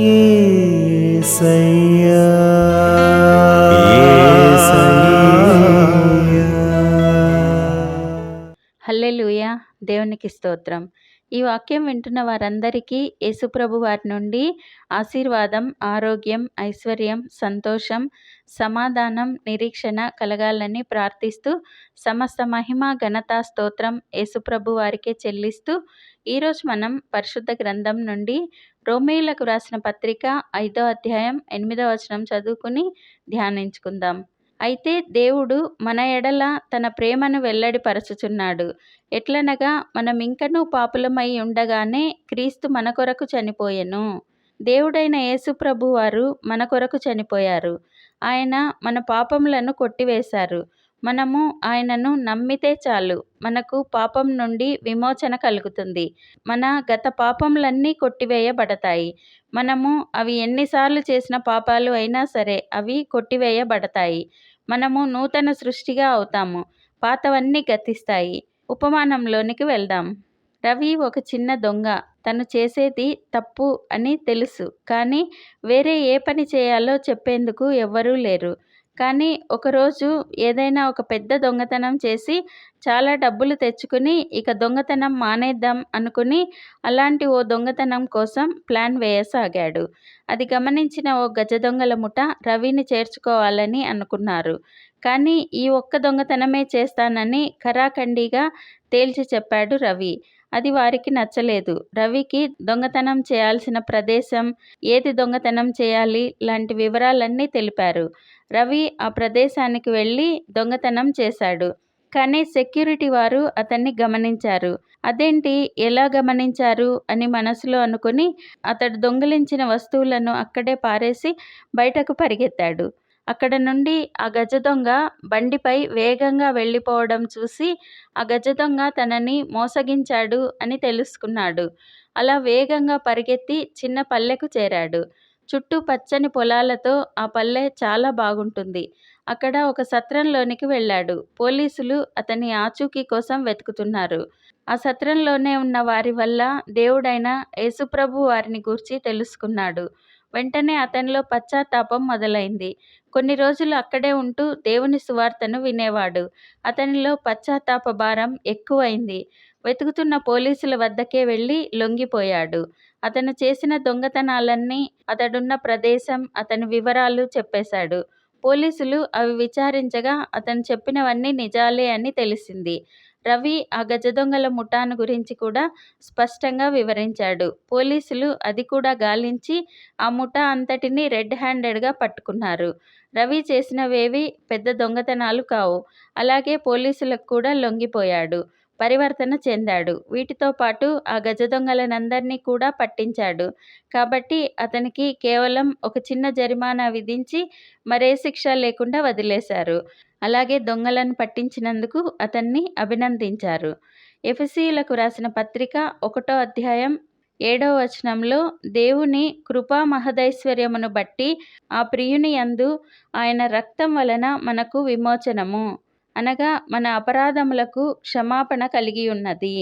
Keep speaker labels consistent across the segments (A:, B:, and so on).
A: యేసయ్యా
B: హల్లెలూయా. దేవునికి స్తోత్రం. ఈ వాక్యం వింటున్న వారందరికీ యేసుప్రభు వారి నుండి ఆశీర్వాదం ఆరోగ్యం ఐశ్వర్యం సంతోషం సమాధానం నిరీక్షణ కలగాలని ప్రార్థిస్తూ సమస్త మహిమ ఘనత స్తోత్రం యేసుప్రభు వారికే చెల్లిస్తూ ఈరోజు మనం పరిశుద్ధ గ్రంథం నుండి రోమేయులకు రాసిన పత్రిక ఐదో అధ్యాయం ఎనిమిదో వచనం చదువుకుని ధ్యానించుకుందాం. అయితే దేవుడు మన ఎడల తన ప్రేమను వెల్లడిపరచుచున్నాడు. ఎట్లనగా మనం ఇంకనూ పాపులమై ఉండగానే క్రీస్తు మన కొరకు చనిపోయెను. దేవుడైన యేసుప్రభు వారు మన కొరకు చనిపోయారు. ఆయన మన పాపములను కొట్టివేశారు. మనము ఆయనను నమ్మితే చాలు. మనకు పాపం నుండి విమోచన కలుగుతుంది. మన గత పాపములన్నీ కొట్టివేయబడతాయి. మనము అవి ఎన్నిసార్లు చేసిన పాపాలు అయినా సరే అవి కొట్టివేయబడతాయి. మనము నూతన సృష్టిగా అవుతాము. పాతవన్నీ గతిస్తాయి. ఉపమానంలోనికి వెళ్దాం. రవి ఒక చిన్న దొంగ. తను చేసేది తప్పు అని తెలుసు. కానీ వేరే ఏ పని చేయాలో చెప్పేందుకు ఎవ్వరూ లేరు. కానీ ఒకరోజు ఏదైనా ఒక పెద్ద దొంగతనం చేసి చాలా డబ్బులు తెచ్చుకుని ఇక దొంగతనం మానేద్దాం అనుకుని అలాంటి ఓ దొంగతనం కోసం ప్లాన్ వేయసాగాడు. అది గమనించిన ఓ గజ దొంగల ముఠ రవిని చేర్చుకోవాలని అనుకున్నారు. కానీ ఈ ఒక్క దొంగతనమే చేస్తానని కరాఖండిగా తేల్చి చెప్పాడు రవి. అది వారికి నచ్చలేదు. రవికి దొంగతనం చేయాల్సిన ప్రదేశం ఏది దొంగతనం చేయాలి లాంటి వివరాలన్నీ తెలిపారు. రవి ఆ ప్రదేశానికి వెళ్ళి దొంగతనం చేశాడు. కానీ సెక్యూరిటీ వారు అతన్ని గమనించారు. అదేంటి? ఎలా గమనించారు? అని మనసులో అనుకుని అతడు దొంగిలించిన వస్తువులను అక్కడే పారేసి బయటకు పరిగెత్తాడు. అక్కడ నుండి ఆ గజ దొంగ బండిపై వేగంగా వెళ్ళిపోవడం చూసి ఆ గజ దొంగ తనని మోసగించాడు అని తెలుసుకున్నాడు. అలా వేగంగా పరిగెత్తి చిన్న పల్లెకు చేరాడు. చుట్టూ పచ్చని పొలాలతో ఆ పల్లె చాలా బాగుంటుంది. అక్కడ ఒక సత్రంలోనికి వెళ్ళాడు. పోలీసులు అతని ఆచూకీ కోసం వెతుకుతున్నారు. ఆ సత్రంలోనే ఉన్న వారి వల్ల దేవుడైన యేసుప్రభు వారిని గూర్చి తెలుసుకున్నాడు. వెంటనే అతనిలో పశ్చాత్తాపం మొదలైంది. కొన్ని రోజులు అక్కడే ఉంటూ దేవుని సువార్తను వినేవాడు. అతనిలో పశ్చాత్తాప భారం ఎక్కువైంది. వెతుకుతున్న పోలీసుల వద్దకే వెళ్ళి లొంగిపోయాడు. అతను చేసిన దొంగతనాలన్నీ అతడున్న ప్రదేశం అతని వివరాలు చెప్పేశాడు. పోలీసులు అవి విచారించగా అతను చెప్పినవన్నీ నిజాలే అని తెలిసింది. రవి ఆ గజ దొంగల ముఠాను గురించి కూడా స్పష్టంగా వివరించాడు. పోలీసులు అది కూడా గాలించి ఆ ముఠా అంతటిని రెడ్ హ్యాండెడ్గా పట్టుకున్నారు. రవి చేసినవేవి పెద్ద దొంగతనాలు కావు. అలాగే పోలీసులకు కూడా లొంగిపోయాడు. పరివర్తన చెందాడు. వీటితో పాటు ఆ గజ దొంగలనందరినీ కూడా పట్టించాడు. కాబట్టి అతనికి కేవలం ఒక చిన్న జరిమానా విధించి మరే శిక్ష లేకుండా వదిలేశారు. అలాగే దొంగలను పట్టించినందుకు అతన్ని అభినందించారు. ఎఫ్సీలకు రాసిన పత్రిక ఒకటో అధ్యాయం ఏడవ వచనంలో దేవుని కృపా మహదైశ్వర్యమును బట్టి ఆ ప్రియుని యందు ఆయన రక్తం వలన మనకు విమోచనము. అనగా మన అపరాధములకు క్షమాపణ కలిగి ఉన్నది.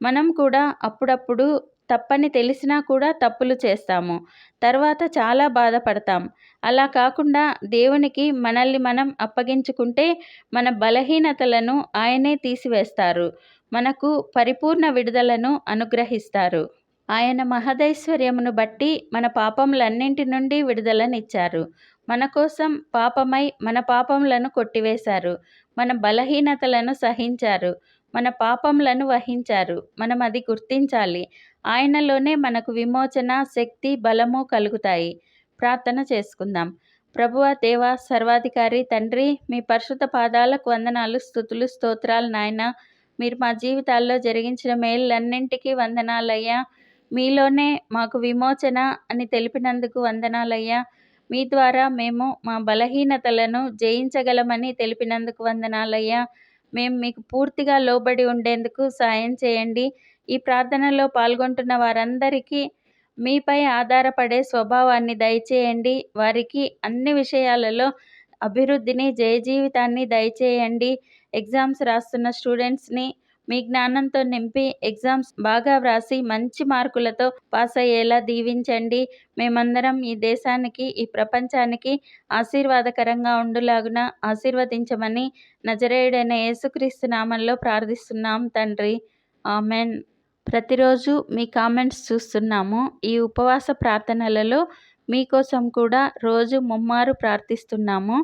B: మనం కూడా అప్పుడప్పుడు తప్పని తెలిసినా కూడా తప్పులు చేస్తాము. తర్వాత చాలా బాధపడతాం. అలా కాకుండా దేవునికి మనల్ని మనం అప్పగించుకుంటే మన బలహీనతలను ఆయనే తీసివేస్తారు. మనకు పరిపూర్ణ విడుదలను అనుగ్రహిస్తారు. ఆయన మహదైశ్వర్యమును బట్టి మన పాపములన్నింటి నుండి విడుదలనిచ్చారు. మన కోసం పాపమై మన పాపములను కొట్టివేశారు. మన బలహీనతలను సహించారు. మన పాపములను వహించారు. మనం అది గుర్తించాలి. ఆయనలోనే మనకు విమోచన శక్తి బలము కలుగుతాయి. ప్రార్థన చేసుకుందాం. ప్రభువ దేవ సర్వాధికారి తండ్రి మీ పరిశుద్ధ పాదాలకు వందనాలు స్థుతులు స్తోత్రాలు నాయన. మీరు మా జీవితాల్లో జరిగించిన మేళ్ళన్నింటికీ వందనాలయ్యా. మీలోనే మాకు విమోచన అని తెలిపినందుకు వందనాలయ్యా. మీ ద్వారా మేము మా బలహీనతలను జయించగలమని తెలిపినందుకు వందనాలయ్యా. మేము మీకు పూర్తిగా లోబడి ఉండేందుకు సాయం చేయండి. ఈ ప్రార్థనలో పాల్గొంటున్న వారందరికీ మీపై ఆధారపడే స్వభావాన్ని దయచేయండి. వారికి అన్ని విషయాలలో అభివృద్ధిని జయజీవితాన్ని దయచేయండి. ఎగ్జామ్స్ రాస్తున్న స్టూడెంట్స్ని మీ జ్ఞానంతో నింపి ఎగ్జామ్స్ బాగా వ్రాసి మంచి మార్కులతో పాస్ అయ్యేలా దీవించండి. మేమందరం ఈ దేశానికి ఈ ప్రపంచానికి ఆశీర్వాదకరంగా ఉండులాగున ఆశీర్వదించమని నజరేయుడైన యేసుక్రీస్తు నామంలో ప్రార్థిస్తున్నాం తండ్రి. ఆమెన్. ప్రతిరోజు మీ కామెంట్స్ చూస్తున్నాము. ఈ ఉపవాస ప్రార్థనలలో మీకోసం కూడా రోజు ముమ్మారు ప్రార్థిస్తున్నాము.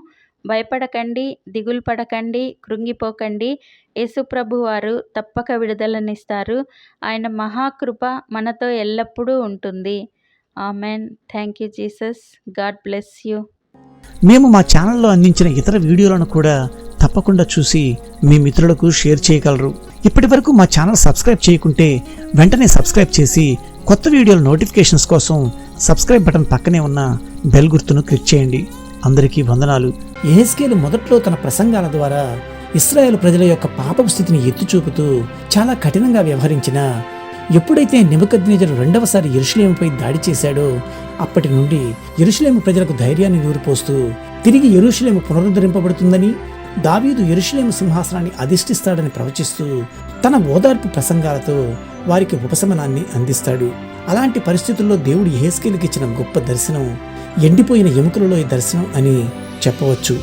B: భయపడకండి దిగులు పడకండి కృంగిపోకండి. యేసుప్రభు వారు తప్పక విడుదలనిస్తారు. ఆయన మహాకృప మనతో ఎల్లప్పుడూ ఉంటుంది. Amen. Thank you Jesus. God bless you.
A: మేము మా ఛానల్లో అందించిన ఇతర వీడియోలను కూడా తప్పకుండా చూసి మీ మిత్రులకు షేర్ చేయగలరు. ఇప్పటి వరకు మా ఛానల్ సబ్స్క్రైబ్ చేయకుంటే వెంటనే సబ్స్క్రైబ్ చేసి కొత్త వీడియోల నోటిఫికేషన్స్ కోసం సబ్స్క్రైబ్ బటన్ పక్కనే ఉన్న బెల్ గుర్తును క్లిక్ చేయండి. అందరికీ వందనాలు. ఎహెస్కేలు మొదట్లో తన ప్రసంగాల ద్వారా ఇస్రాయేల్ ప్రజల యొక్క పాపపు స్థితిని ఎత్తి చూపుతూ చాలా కఠినంగా వ్యవహరించిన ఎప్పుడైతే నెబుకద్నేజరు రెండవసారి ఎరుషులేముపై దాడి చేశాడో అప్పటి నుండి ఎరుషులేము ప్రజలకు ధైర్యాన్ని నూరిపోస్తూ తిరిగి ఎరుషులేము పునరుద్ధరింపబడుతుందని దావీదు ఎరుషులేము సింహాసనాన్ని అధిష్ఠిస్తాడని ప్రవచిస్తూ తన ఓదార్పు ప్రసంగాలతో వారికి ఉపశమనాన్ని అందిస్తాడు. అలాంటి పరిస్థితుల్లో దేవుడు హేస్కేలుకి ఇచ్చిన గొప్ప దర్శనం ఎండిపోయిన ఎముకలలో ఈ దర్శనం అని చెప్పవచ్చు.